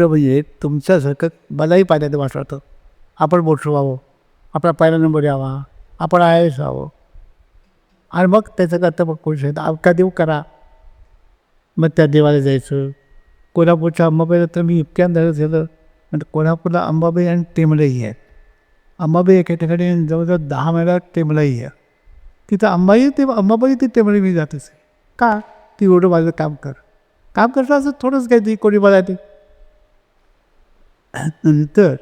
खरं म्हणजे तुमच्यासारखं मलाही पाहिल्यानं वाटतं. आपण मोठं व्हावं आपला पहिला नंबर यावा आपण आय एस व्हावं. आणि मग त्याचं करता मग कोण शेत अवका देऊ करा. मग त्या देवाला जायचं. कोल्हापूरच्या अंबाबाईला तर मी इतक्यांदा झालं म्हणजे कोल्हापूरला अंबाबाई आणि टेमलाही आहेत. अंबाबाई एका ठिकाणी जवळजवळ दहा महिला टेमलाही आहे तिथं अंबाई ते अंबाबाई ते टेमली मी जात असे. का? ती एवढं माझं काम कर. काम करता असं थोडंच काही ती कोणी मला ते नंतर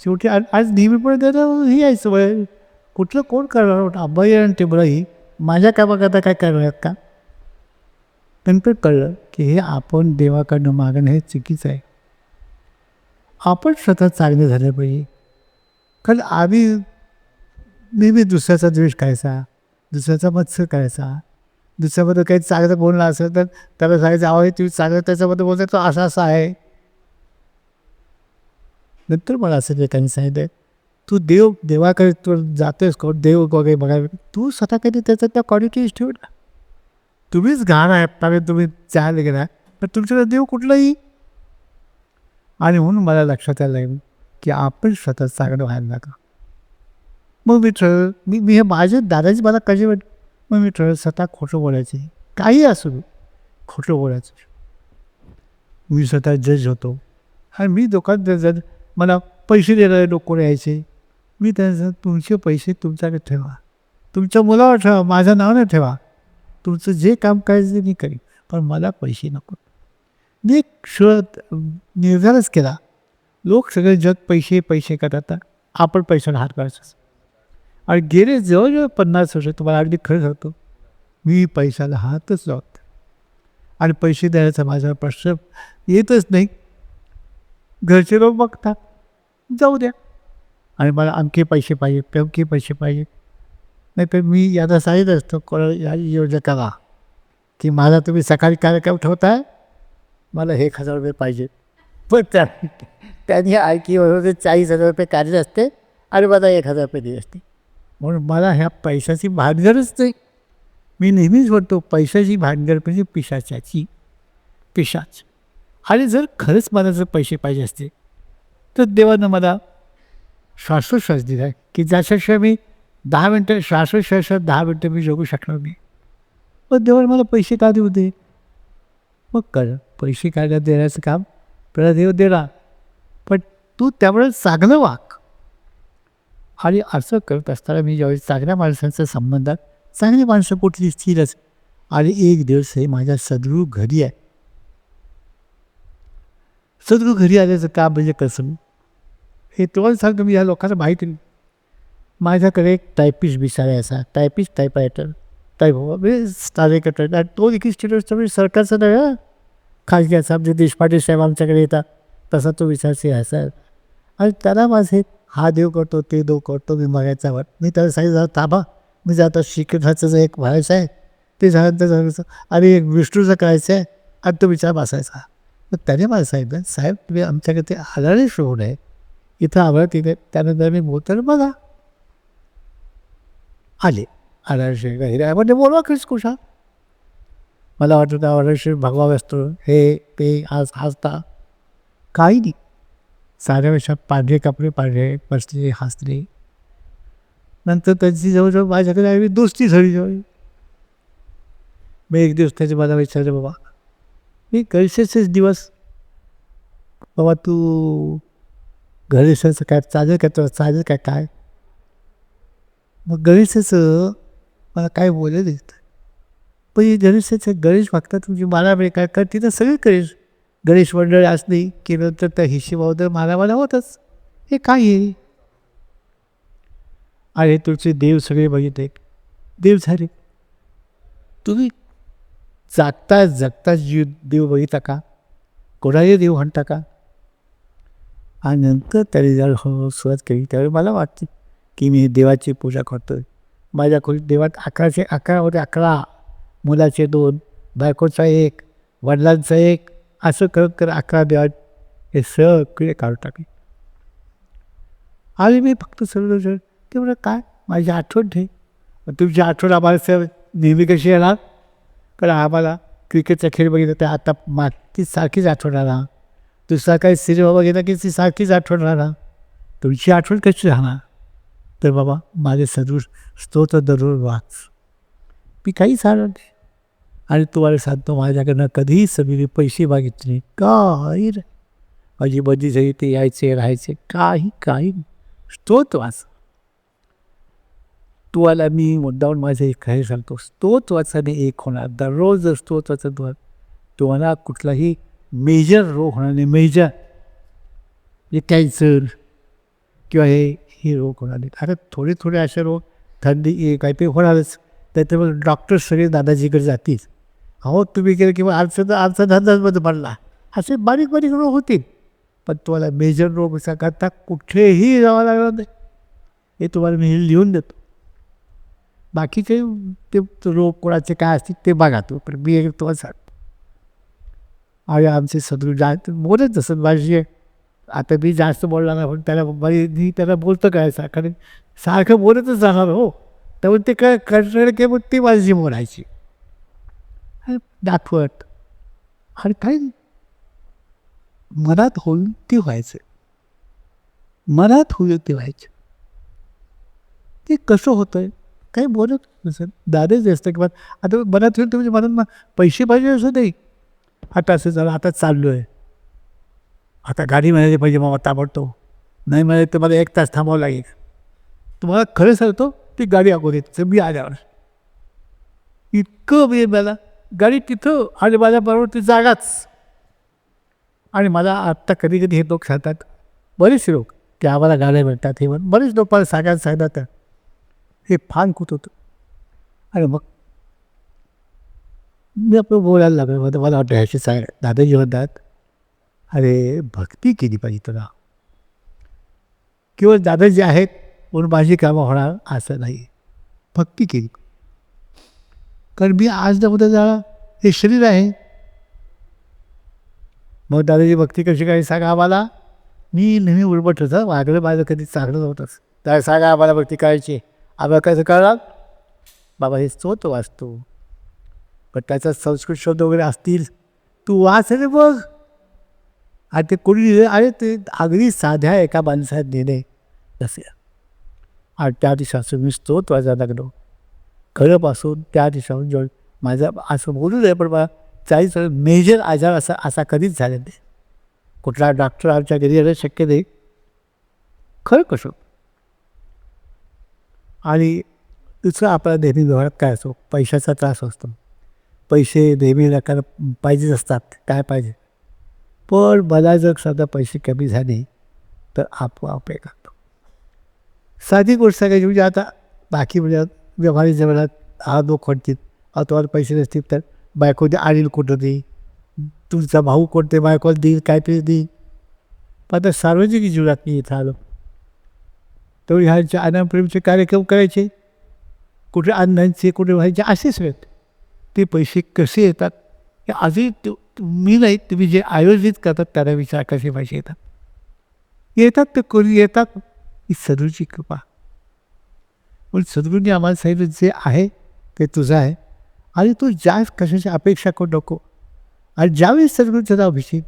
शेवटी आज आज नेहमीपणे त्याला ही आहे सवय. कुठलं कोण करणार? होतं अंबाई आणि टेमलाही माझ्या कामाकरता काय करणार का? नंतर कळलं की हे आपण देवाकडनं मागणं हे चुकीचं आहे. आपण स्वतः चांगलं झालं पाहिजे. कारण आम्ही नेहमी दुसऱ्याचा द्वेष करायचा दुसऱ्याचा मत्सर करायचा. दुसऱ्याबद्दल काही चांगलं बोलणं असेल तर त्याला सांगायचं आवाज तुम्ही चांगलं त्याच्याबद्दल बोलताय तो असा असा आहे. नंतर मला असं त्यांनी सांगितलं तू देव देवाकडे तू जातोयस कोण देव वगैरे बघायला. तू स्वतः कधी त्याचा त्या क्वालिटीज ठेव ना. तुम्हीच घाण आहे पाहिजे तुम्ही चाल गेला पण तुमच्याकडे देव कुठलाही. आणि म्हणून मला लक्षात यायला लागेल की आपण स्वतः चांगलं व्हायला लागा मग मी ठरवलं मी मी हे माझे दादाजी मला कसे वाट मग मी ठरवलं स्वतः खोटं बोलायचे काही असू खोटं बोलायचं मी स्वतः जज होतो. आणि मी दुकान जर मला पैसे देणारे लोक कोण यायचे मी त्यांना तुमचे पैसे तुमच्याकडे ठेवा. तुमच्या मुलावर ठेवा. माझ्या नावाने ठेवा. तुमचं जे काम करायचं ते मी करीन. पण मला पैसे नको. मी एक शोध निर्धारच केला. लोक सगळे जग पैसे पैसे करतात. आपण पैशाला हात करायचं. आणि गेले जवळजवळ पन्नास वर्ष तुम्हाला अगदी खरं सांगतो मी पैशाला हातच लावत. आणि पैसे द्यायचा माझा प्रश्न येतच नाही. घरचे लोक बघतात. जाऊ द्या. आणि मला आणखी पैसे पाहिजे तेवढे पैसे पाहिजे. नाही तर मी याला सांगितलं असतो. कोणा या योजकाला. की माझा तुम्ही सकाळी कार्यक्रम ठेवताय. मला एक हजार रुपये पाहिजे. पण त्या त्यांनी ऐकी वगैरे चाळीस हजार रुपये काढले असते आणि मला एक हजार रुपये दिले असते. म्हणून मला ह्या पैशाची भानगरच नाही. मी नेहमीच म्हणतो पैशाची भानगड म्हणजे पिशाच्याची पिशाच. आणि जर खरंच मला जर पैसे पाहिजे असते तर देवानं मला श्वासोश्वास दिला आहे की ज्याच्याशिवाय मी दहा मिनटं श्वासोश्वासात दहा मिनटं मी जगू शकणार नाही. पण देवाने मला पैसे का देऊ दे? मग कर. पैसे काढण्यात देण्याचं काम आपल्याला देव देणार पण तू त्यामुळे चांगलं वाग. आणि असं करत असताना मी ज्यावेळी चांगल्या माणसांच्या संबंधात चांगली माणसं कुठली दिसतीलच आणि एक दिवस हे माझ्या सदगुरू घरी आहे सदगुरू घरी आल्याचं का म्हणजे कसं? हे तुम्हाला सांगतो मी या लोकांना माहिती नाही. माझ्याकडे एक टायपिस्ट बिचारायचा टायपिस्ट टायपरायटर टाईप म्हणजे स्टारेकटर आणि तो देखील स्टेटसचा म्हणजे सरकारचा नाही हं. असा म्हणजे देशपांडे साहेब आमच्याकडे येतात. तसा तो विचारशी असा. आणि त्याला माझे हा देव करतो ते देव करतो मी मागायचा वाट. मी त्याला सांगितलं थांबा. मी जाता श्रीकृष्णाचं जे एक व्हायचं आहे ते झाल्यानंतर सांगायचं आणि एक विष्णूचं करायचं आहे आणि तो विचार बसायचा. तर त्याने मला सांगितलं साहेब तुम्ही आमच्याकडे ते आलाने शोध आहे. इथं आवडत तिथे त्यानंतर मी बोलतो बघा. आले. आराशी हिरा म्हणजे बोलवा क्रिस कुशा. मला वाटतं आराशी भगवा असतो हे ते आज हसता. काही नाही. साऱ्या वेळेस पांढरे कपडे पांढरे बसले हसले. नंतर त्यांची जवळजवळ माझ्याकडे आली दोस्ती झाली. जवळ मी एक दिवस त्याचे मला विचारलं बाबा मी गणेशाचेच दिवस. बाबा तू गणेशाचं काय चालेल काय तुला? चालेल काय काय? मग गणेशाचं मला काय बोललं नाही. पण हे गणेशाचं गणेश भक्ता तुमची मला वेळ काय कारण तिथं सगळे गणेश. गणेश मंडळ असली की नंतर त्या हिशेबाबद्दल मला मला होतच. हे काय आहे आणि तुमचे देव सगळे बघितले. देव झाले. तुम्ही जागता जगता जीव देव बघितला का? कोणाही देव म्हणता का? आणि नंतर त्याने जर हो, हो सुरुवात केली त्यावेळी मला वाटते की मी देवाची पूजा करतो माझ्या खोलीत देवात अकराशे अकरा होते अकरा मुलाचे दोन बायकोचा एक वडिलांचा एक असं करत करत अकरा देवा हे सगळे काढून टाकले. आणि मी फक्त सर्व ते म्हणजे काय? माझी आठवण ठे तुमची आठवण आम्हाला सर नेहमी कशी येणार? कारण आम्हाला क्रिकेटचा खेळ बघितला तर आता माती सारखीच आठवण राहणार. दुसरा काही सिनेमा बघितला की ती सारखीच आठवण राहणार. तुमची आठवण कशी राहणार? तर बाबा माझे सदृश स्तोत्र दररोज वाच. मी काही सांगत नाही. आणि तुम्हाला सांगतो माझ्याकडनं कधीही सगळी पैसे मागितले काही नाही. माझी बदी झाली ते यायचे राहायचे काही काही. स्तोत्र वाच. तुम्हाला मी मुद्दाहून माझे एक काही सांगतो स्तोत्र वाचाने एक होणार दररोज जर स्तोत्र वाचत व्हाल, तुम्हाला कुठलाही मेजर रोग होणार नाही मेजर म्हणजे कॅन्सर किंवा हे हे रोग होणार नाही आता थोडे थोडे असे रोग थंडी हे काही ते होणारच त्याच्यामुळे डॉक्टर सगळे दादाजीकडे जातील अहो तुम्ही केलं किंवा आरचं तर आरचा धंदाच पडला असे बारीक बारीक रोग होतील पण तुम्हाला मेजर रोग करता कुठेही जावं लागणार नाही हे तुम्हाला मी लिहून देतो बाकीचे ते रोग कोणाचे काय असतील ते बघा तू पण मी एक तुम्हाला आणि आमचे सदरू जा बोलत जसं माझी आता मी जास्त बोलणार नाही पण त्याला मी त्याला बोलतं काय सा कारण सारखं बोलतच जाणार हो. त्यामुळे ते काय कंटाळ के मग ती माझी बोलायची. दाखवत. आणि काय? मनात होईल ते व्हायचं. मनात होईल ते व्हायचं. ते कसं होतं काही बोलत नसेल? दादेच असतं किंवा आता मनात होईल तुम्ही म्हणजे मनात मग पैसे पाहिजे असू नाही आता असं झालं आता चाललो आहे आता गाडी म्हणायची पाहिजे मामा ताबडतोब. नाही मिळाली तर मला एक तास थांबावं लागेल. तुम्हाला खरं सांगतो ती गाडी अगोदर येते मी आल्यावर. इतकं म्हणजे मला गाडी तिथं आणि माझ्याबरोबर ती जागाच. आणि मला आत्ता कधी कधी हे लोक सांगतात बरेचसे लोक की आम्हाला गाड्या मिळतात हे म्हणून बरेच लोक मला सांगायला सांगतात. हे फान कुत होतं आणि मग मी आपलं बोलायला लागलो. मग मला वाटतं ह्याशी सांग दादाजी म्हणतात अरे भक्ती केली पाहिजे तुला. केवळ दादाजी आहेत म्हणून माझी कामं होणार असं नाही. भक्ती केली कारण मी आज न उद्या जाणार. हे शरीर आहे. मग दादाजी भक्ती कशी काय सांगा आम्हाला? मी नेहमी उलबट होतं. वागलं माझं कधी चांगलं नव्हतं तर सांगा आम्हाला भक्ती करायची. आम्हाला कसं कळणार बाबा हे स्तोत्र वाचतो. पण त्याचा संस्कृत शब्द वगैरे असतील तू वाच रे बघ. आणि ते कोणी लिहिलं अरे ते अगदी साध्या एका माणसात लिहिले. तसे. आणि त्या दिवसापासून मी स्तोत्र वाचायला लागलो. खरंपासून त्या दिवसाहून जेव्हा माझा असं बोलू नये पण मला चाळीस मेजर आजार असा असा कधीच झाला नाही. कुठला डॉक्टर आमच्या घरी येणं शक्य नाही. खरं कसं? आणि दुसरं आपला नेहमी व्यवहारात काय असो पैशाचा त्रास असतो. पैसे नेहमी नकार पाहिजेच असतात काय पाहिजे? पण मला जर सध्या पैसे कमी झाले तर आपोआप हे करतो. साधी गोष्ट सांगायची म्हणजे आता बाकी म्हणजे व्यवहारिक जीवनात हा लोक खणतील अथवा पैसे नसतील तर बायको दे आणील कुठं नाही तुमचा भाऊ कोणते बायकोला देईल काहीतरी देईल? पण आता सार्वजनिक जीवनात मी इथं आलो. तेवढे ह्यांचे अनाप्रेमचे कार्यक्रम करायचे कुठे अण्णांचे कुठे व्हायचे असेच आहेत ते पैसे कसे येतात? हे आजही मी नाही तुम्ही जे आयोजित करतात त्याला विचार कसे पैसे येतात? येतात ते कोणी येतात? ही सदूची कृपा. पण सद्गुरूंनी आम्हाला सांगितलं जे आहे ते तुझं आहे. आणि तू जास्त कशाची अपेक्षा करू नको. आणि ज्यावेळेस सद्गुरूचा नाव अभिषेक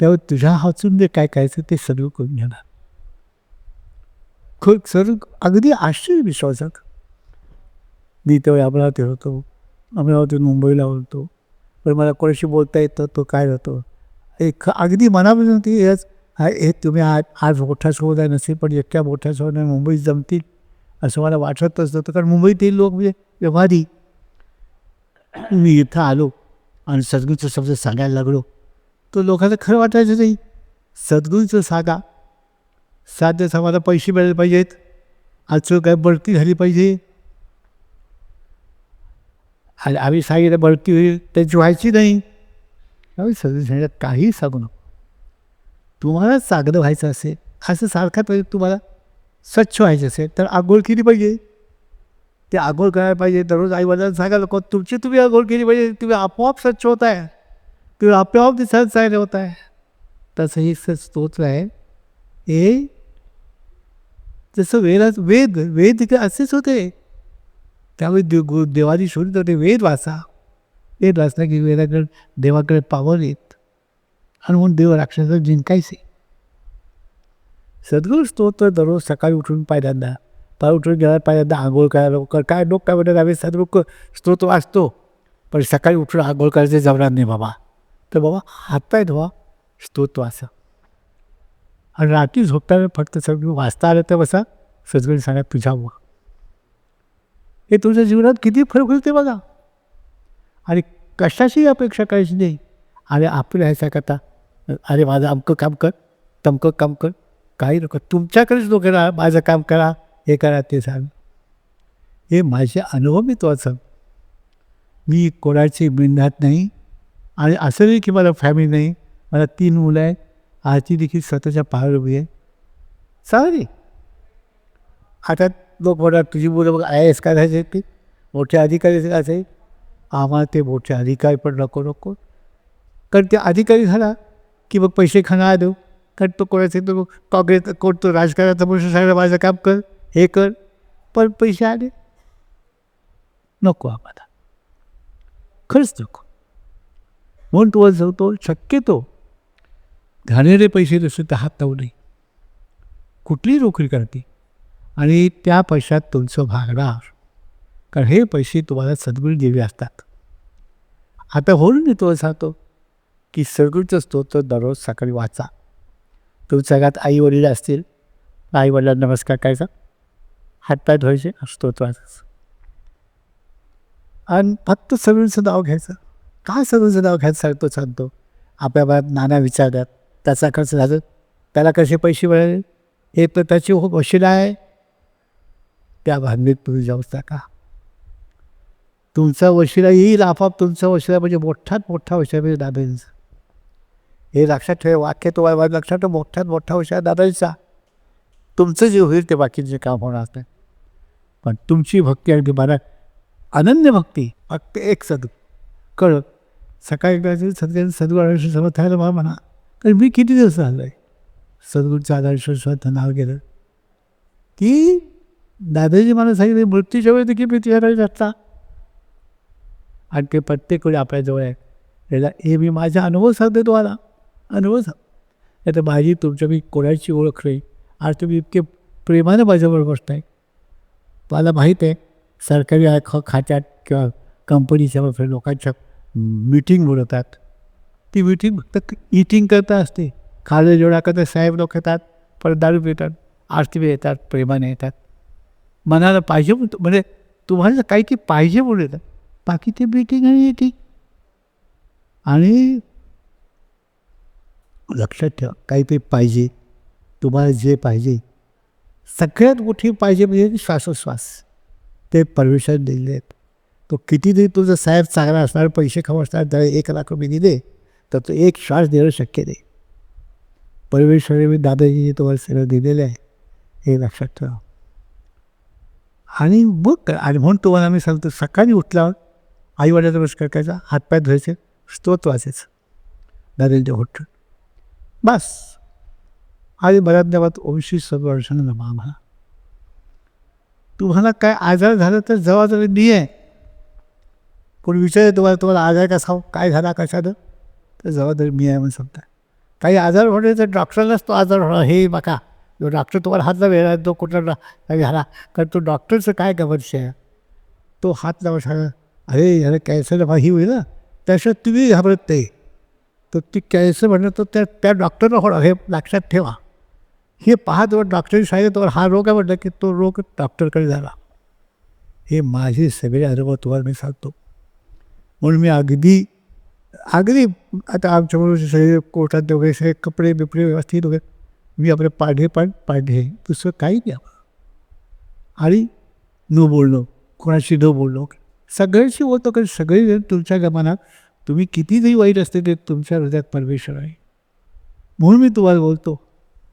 त्यावेळी तुझ्या हातून जे काय करायचं ते सद्गुरू करून घेणार. खूप सर अगदी आश्चर्यविश्वासक मी तेव्हा अमरावती होतो. अमरावतीतून मुंबईला होतो. पण मला कोणाशी बोलता येतं तो काय होतो? एक अगदी मनापासून ती हेच हा हे तुम्ही आज आज मोठा सोबत आहे नसेल पण इतक्या मोठ्या सोबत मुंबईत जमतील असं मला वाटतच नव्हतं कारण मुंबईतील लोक म्हणजे व्यवहारी. मी इथं आलो आणि सद्गुरूचं शब्द सांगायला लागलो. तो लोकांना खरं वाटायचं नाही. सद्गुरूचं सात दिवस आम्हाला पैसे मिळाले पाहिजेत. आजचं काय बढती झाली पाहिजे. आणि आम्ही सांगितलं बढती होईल त्यांची व्हायची नाही. आम्ही सगळं काहीही काही सांगू नको. तुम्हाला चांगलं व्हायचं असेल असं सारखा पाहिजे तुम्हाला स्वच्छ व्हायचं असेल तर आंघोळ केली पाहिजे. ते आंघोळ करायला पाहिजे. दररोज आई वडिलांना सांगा नको तुमची तुम्ही आंघोळ केली पाहिजे तुम्ही आपोआप स्वच्छ होत आहे. तुम्ही आपोआप दिसायला चांगले होत आहे. तसं हे स्तोत्र आहे. हे जसं वेदात वेद वेद असेच होते. त्यामुळे देव गु देवानी शोधित होते वेद वाचा. वेद वाचला की वेदाकडे देवाकडे पावर येत. आणि म्हणून देव राक्षसाला जिंकायचे. सद्गुरू स्तोत्र दररोज सकाळी उठून पहिल्यांदा पाय उठून गेला पहिल्यांदा आंघोळ करायला लवकर काय लोक काय म्हणतात आम्ही सद्गुरू स्तोत्र वाचतो. पण सकाळी उठून आंघोळ करायचे जमणार नाही बाबा. तर बाबा हातपाय धुवा स्तोत्र वाचा. आणि रात्री झोपताना फक्त सगळी वाचता आलं तर बसा. सजगडी सांगा तुझ्या हे तुमच्या जीवनात किती फरक होईल ते बघा. आणि कशाची अपेक्षा करायची नाही. आणि ह्याच्या करता अरे माझं अमकं काम कर तमकं काम कर. काही नको. तुमच्याकडेच लोक राहा. माझं काम करा. हे करा ते सांग. हे माझे अनुभव मी तो असं मी कोणाची बिंधात नाही. आणि असं नाही की मला फॅमिली नाही. मला तीन मुलं आहेत. आजची देखील स्वतःच्या पायावर उभी आहे. चालेल आता लोक म्हणतात तुझी मुलं बघ आय एस काय झाले ते मोठे अधिकारी असे आम्हाला ते मोठे अधिकारी पण नको नको. कारण ते अधिकारी झाला की मग पैसे खाणार देऊ कारण तो कोणाचे तो काँग्रेस कोण तो राजकारणाचा पुरुष सांगा माझं काम कर हे कर. पण पैसे आले. नको आम्हाला. खरंच नको. म्हणून तो सांगतो शक्यतो घाणेरे पैसे तसे हात लावू नाही. कुठलीही नोकरी करते. आणि त्या पैशात तुमचं भागणार. कारण हे पैसे तुम्हाला सद्गुरू देवी असतात. आता होऊन मी तो सांगतो. की सद्गुरूचं स्तोत्र दररोज सकाळी वाचा. तुमच्या घरात आई वडील असतील. आई वडिलांना नमस्कार करायचा. हातपाय धुवायचे स्तोत्र वाचायचं. आणि फक्त सगळींचं नाव घ्यायचं. काय सगळींचं नाव घ्यायचं सांगतो सांगतो. आपल्या बाळात नाना विचारतात त्याचा खर्च झालं त्याला कसे पैसे मिळाले हे तर त्याची हो वशिला आहे त्या भांडणीत तुम्ही जाऊ का तुमचा वशिला येईल आपाप तुमचा वशिला म्हणजे मोठात मोठा वशिला म्हणजे दादाजीचा हे लक्षात ठेवा वाक्य तो लक्षात ठेव मोठ्यात मोठा वशिला दादाजीचा तुमचं जे होईल ते बाकीचे काम होणार नाही पण तुमची भक्ती अगदी मला अनन्य भक्ती फक्त एक सद कळत सकाळी एकदा सद्गुरू सद्गुरू थायला मला म्हणा तर मी किती दिवस झालो आहे सद्गुरूचं आदर्श स्वतः नाव गेलं की दादाजी मला सांगितलं मृत्यूच्या वेळी देखील भीती करायची असता आणि ते प्रत्येक वेळी आपल्याजवळ आहे. त्याला हे मी माझा अनुभव सांगते तुम्हाला. अनुभव सांग. आता माझी तुमच्या मी कोणाची ओळख नाही. आज तुम्ही इतके प्रेमानं माझ्याबरोबर बसताय. मला माहीत आहे सरकारी ख खात्यात किंवा कंपनीच्या लोकांच्या मीटिंग बोलवतात. ती मीटिंग फक्त इटिंग करता असते. खाजं जेवढा करता साहेब लोक येतात परत दारू पितात आरती येतात प्रेमाने येतात. मनाला पाहिजे म्हणजे तुम्हाला काही की पाहिजे म्हणून येतात बाकी ते मीटिंग आणि इटिंग आणि लक्षात ठेवा काहीतरी पाहिजे तुम्हाला जे पाहिजे सगळ्यात मोठी पाहिजे म्हणजे श्वासोश्वास. ते परमिशन दिले आहेत. तो कितीतरी तुझं साहेब चांगला असणार पैसे खाऊ असणार त्याला एक लाख रुपये दिले तर तो एक श्वास देणं शक्य नाही. परमेश्वरी मी दादाजीने तुम्हाला सगळं दिलेलं आहे हे लक्षात ठेवा. आणि मग आणि म्हणून तुम्हाला मी सांगतो सकाळी उठल्यावर आईवडिलाचा नमस्कार करायचा हातपाय धुवायचे स्तोत्र वाचायचं दादाजीच्या होट बस. आणि बऱ्याच देवात सर्व सर्वर्षण जमा म्हणा तुम्हाला काय आजार झाला तर जबाबदारी मी आहे. कोण विचार तुम्हाला तुम्हाला आजार कसा हो? काय झाला कशानं? तर जबाबदारी मी आहे म्हणून सांगता काही आजार होणे तर डॉक्टरलाच तो आजार होणार. हे बघा जो डॉक्टर तुम्हाला हात लावेला तो कुठला काही झाला. कारण तो डॉक्टरचं काय गमर्ष आहे? तो हात लावा सांगा अरे याला कॅन्सर ही होईल ना? त्याशिवाय तुम्ही घाबरत नाही. तर ती कॅन्सर म्हणलं तर त्या त्या डॉक्टरनं होणार. हे लक्षात ठेवा. हे पाहत डॉक्टरने सांगितलं तुम्हाला हा रोग आहे म्हटलं की तो रोग डॉक्टरकडे झाला. हे माझे सगळे अनुभव तुम्हाला मी सांगतो. म्हणून मी अगदी अगदी आता आमच्याबरोबर सगळे कोर्टात वगैरे सगळे कपडे बिपडे व्यवस्थित वगैरे मी आपले पाढे पण पाढे दुसरं काही नाही आणि न बोलणं कोणाशी न बोलणं सगळ्यांशी बोलतो कारण सगळे तुमच्या गमनात तुम्ही कितीही वाईट असते ते तुमच्या हृदयात परमेश्वर आहे. म्हणून मी तुम्हाला बोलतो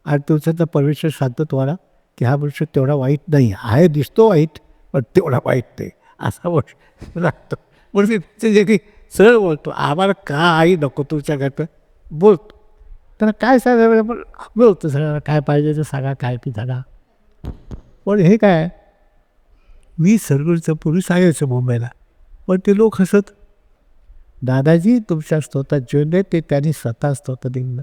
आणि तुमचा परमेश्वर सांगतो तुम्हाला की हा मनुष्य तेवढा वाईट नाही. आहे दिसतो वाईट पण तेवढा वाईट नाही. असा वर्ष लागतो. म्हणून जे काही सरळ बोलतो आम्हाला काही नको तुमच्या घरात बोलतो त्यांना काय सांगा पण बोलतो सगळं काय पाहिजे ते सांगा काय पी सांगा. पण हे काय? मी सरगुरचं पूर्वी सांगायचं मुंबईला. पण ते लोक हसत. दादाजी तुमच्या स्तोत्रात जेवले ते त्यांनी स्वतः स्तोत दिलं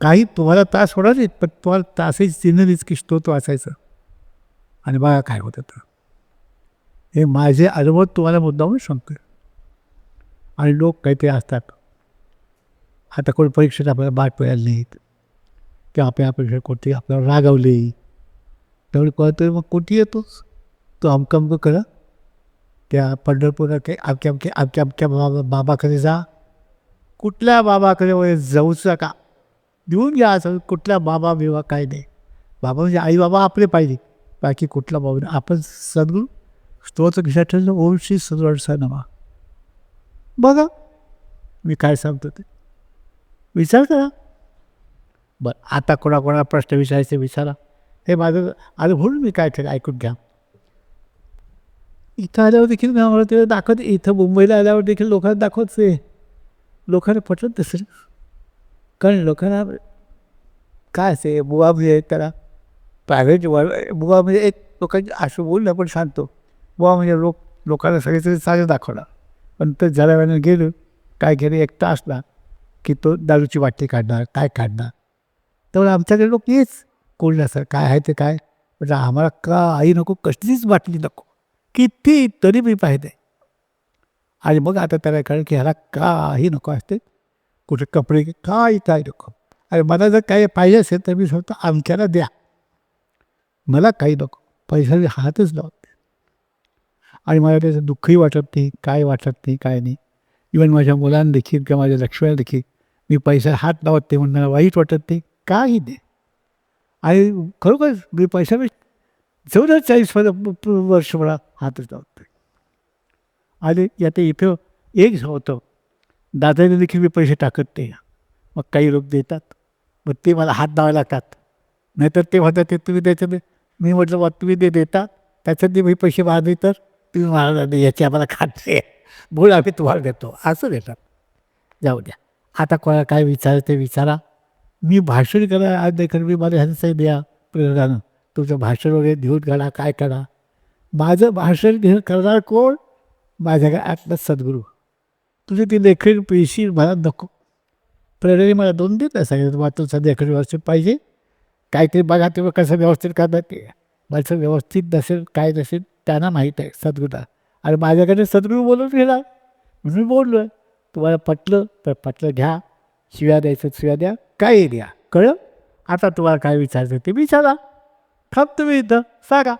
काही तुम्हाला त्रास होणार नाहीत पण तुम्हाला त्रासही सिनरीच की स्तोत्र वाचायचं. आणि बघा काय होतं तर. हे माझे अनुभव तुम्हाला मुद्दामून सांगतोय. आणि लोक काहीतरी असतात. आता कोणी परीक्षेत आपल्याला बाद पडायला नाहीत. किंवा आपल्या परीक्षा कोणती आपल्याला रागवले. त्यामुळे कोणतरी मग कोणती येतोच. तो अमकं अमकं करा. त्या पंढरपूरला काही अमक्या अमक्या अमक्या अमक्या बाबा बाबाकडे जा. कुठल्या बाबाकडे वगैरे जाऊच का देऊन घ्या असं. कुठला बाबा बिबा काय नाही. बाबा म्हणजे आई बाबा आपले पाहिजे. बाकी कुठला बाबा आपण सद्गुरू स्तोत्र घ्या ठरलं ओम श्री सदवर्षा नवा बघा. मी काय सांगतो ते. विचार करा बरं आता कोणाकोणाला प्रश्न विचारायचे विचारा. हे माझं अनुभव मी काय केलं ऐकून घ्या. इथं आल्यावर देखील मी आम्हाला ते दाखवते इथं मुंबईला आल्यावर देखील लोकांना दाखवते लोकांना पटत तसं. कारण लोकांना काय असे बुवा म्हणजे त्याला प्रायव्हेट बुवा म्हणजे एक लोकांची आशू बोललं पण सांगतो बुवा म्हणजे लोक लोकांना सगळीकडे चांगलं दाखवणार. पण तर जरा वेळानं गेलो काय गेलं एकटा असला की तो दारूची वाटी काढणार काय काढणार? तर आमच्याकडे लोक येच कोण सर काय आहे ते काय? म्हणजे आम्हाला काही नको कसलीच बाटली नको. किती तरी मी पाहिजे. आणि मग आता त्याला कळलं की ह्याला काही नको असते. कुठे कपडे काही काय नको. आणि मला जर काही पाहिजे असेल तर मी सांगतो आमच्याला द्या. मला काही नको. पैसा हातच लावतो. आणि मला त्याचं दुःखही वाटत नाही काय वाटत नाही काय नाही. इवन माझ्या मुलांना देखील किंवा माझ्या लक्ष्मीला देखील मी पैसा हात लावत नाही म्हणून मला वाईट वाटत नाही काही नाही. आणि खरोखर मी पैसा मी चौदा चाळीस वर्ष मला हातच लावत नाही. आणि यात इथं एक होतं दादाने देखील मी पैसे टाकत नाही. मग काही लोक देतात मग ते मला हात लावायला लागतात. नाहीतर ते म्हणतात ते तुम्ही त्याच्यात मी म्हटलं बा तुम्ही ते देता त्याच्यात मी पैसे मारले तर तुम्ही मला याची आम्हाला खात्री आहे. बोल आम्ही तुम्हाला देतो. असं देतात. जाऊ द्या. आता कोणाला काय विचारायचं ते विचारा. मी भाषण करा आज नाही कर मी मला ह्यांचं द्या प्रेरणानं तुमचं भाषण वगैरे देऊन काढा काय करा माझं भाषण घेऊन करणार कोण? माझ्या काय आतला सद्गुरू. तुझे ती लेखन पेशी मला नको. प्रेरणे मला दोन देत नाही सांगितलं. तुम्हाला तुमचं लेखन व्यवस्थित पाहिजे. काहीतरी बघा तुम्ही कसं व्यवस्थित करणार ते. माझं व्यवस्थित नसेल काय नसेल त्यांना माहीत आहे सद्गुरूला आणि माझ्याकडे सद्गुरू बोलून गेला मी बोललो आहे तुम्हाला पटलं तर पटलं घ्या. शिव्या द्यायचं शिव्या द्या. काही द्या. कळलं? आता तुम्हाला काय विचारायचं ते विचारा. थांब तुम्ही इथं. सांगा.